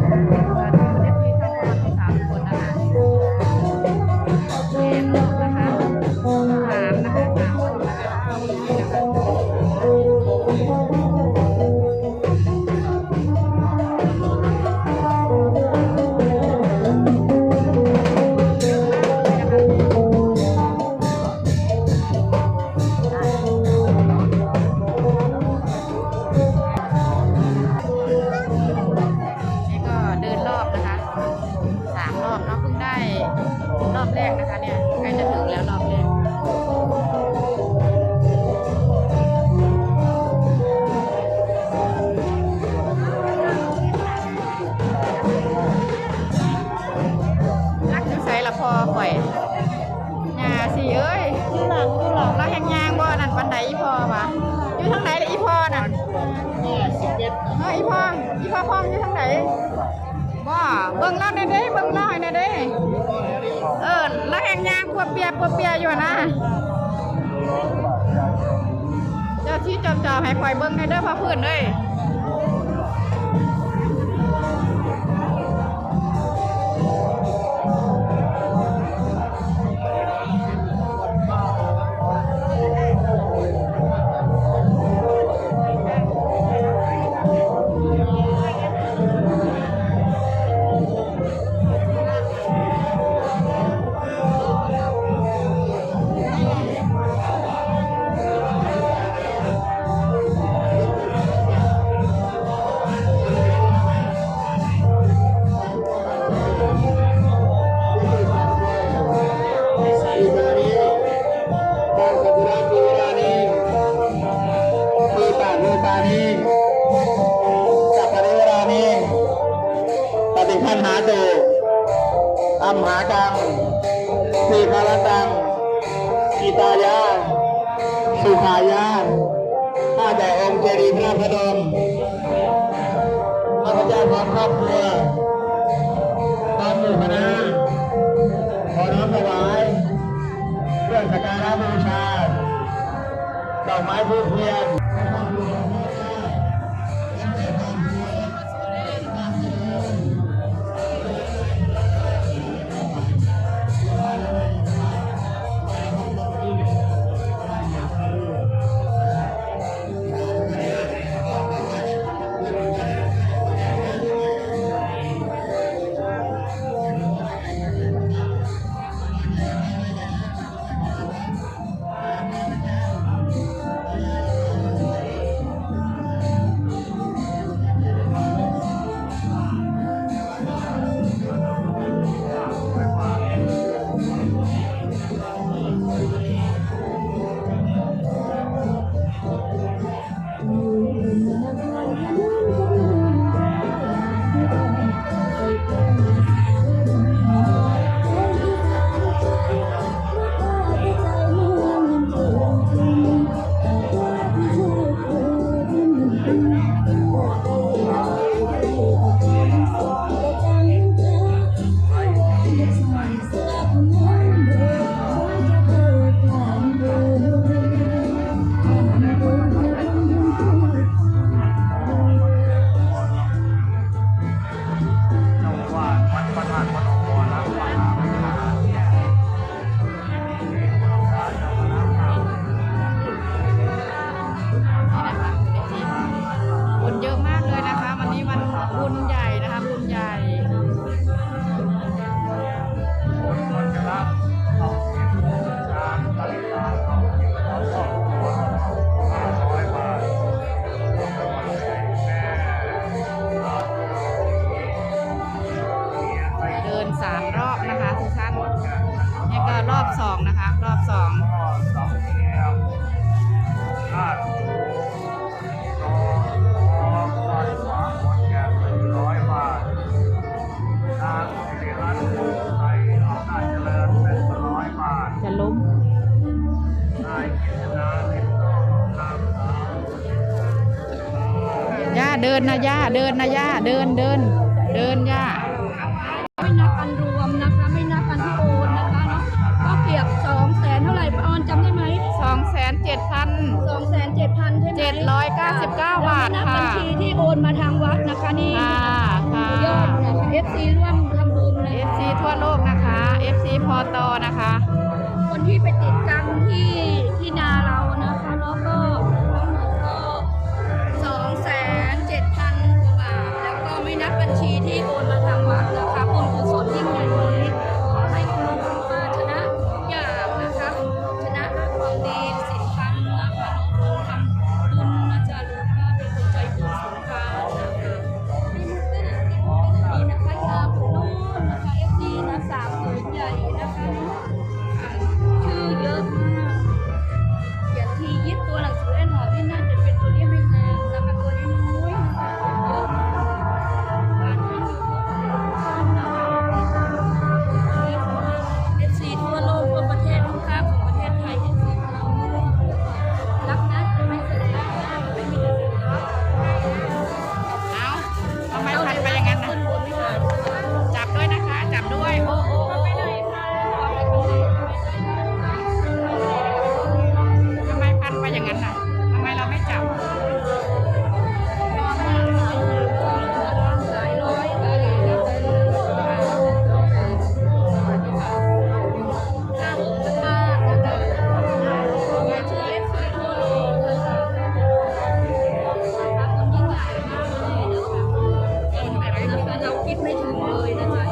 Thank you. ล่ะอีพอนั่นเฮ้ยอีพ่ออีพ่อพ่องอยู่ทางไหนบ่เบิ่งเล่าในอยเด้เบิ่งเล่าให้ในอยเด้เออแล้วแหงยางปวดเปียปวดเปียอยู่นะเจ้าที่จอมจอมให้ปล่อยเบิ่งในอยเด้อพ่อพื้นเลย ตายา สุขายาข้าแต่องค์เจดีย์พระพระดมข้าพเจ้าพร้อมครอบครัวพร้อมหมู่คณะขอน้อมถวายเครื่องสักการะบูชาดอกไม้ทูบเทียน บุญใหญ่ เดินนะย่าเดินนะย่าเดินเดิน เดินย่าไม่นับกันรวมนะคะ ไม่นับกันที่โอนนะคะเนาะก็เกือบสองแสนเท่าไหร่ป้าออนจำได้ไหมสองแสนเจ็ดพันสองแสนเจ็ดพันใช่ไหมเจ็ดร้อยเก้าสิบเก้าบาทค่ะบัญชีที่โอนมาทางวัดนะคะนี่ค่ะค่ะยอดนะเอฟซีร่วมทำบุญนะเอฟซีทั่วโลกนะคะเอฟซีพอตอนะคะ คนที่ไปติดตังที่ที่นาเรานะคะแล้วก็ I'm thằng người đó thôi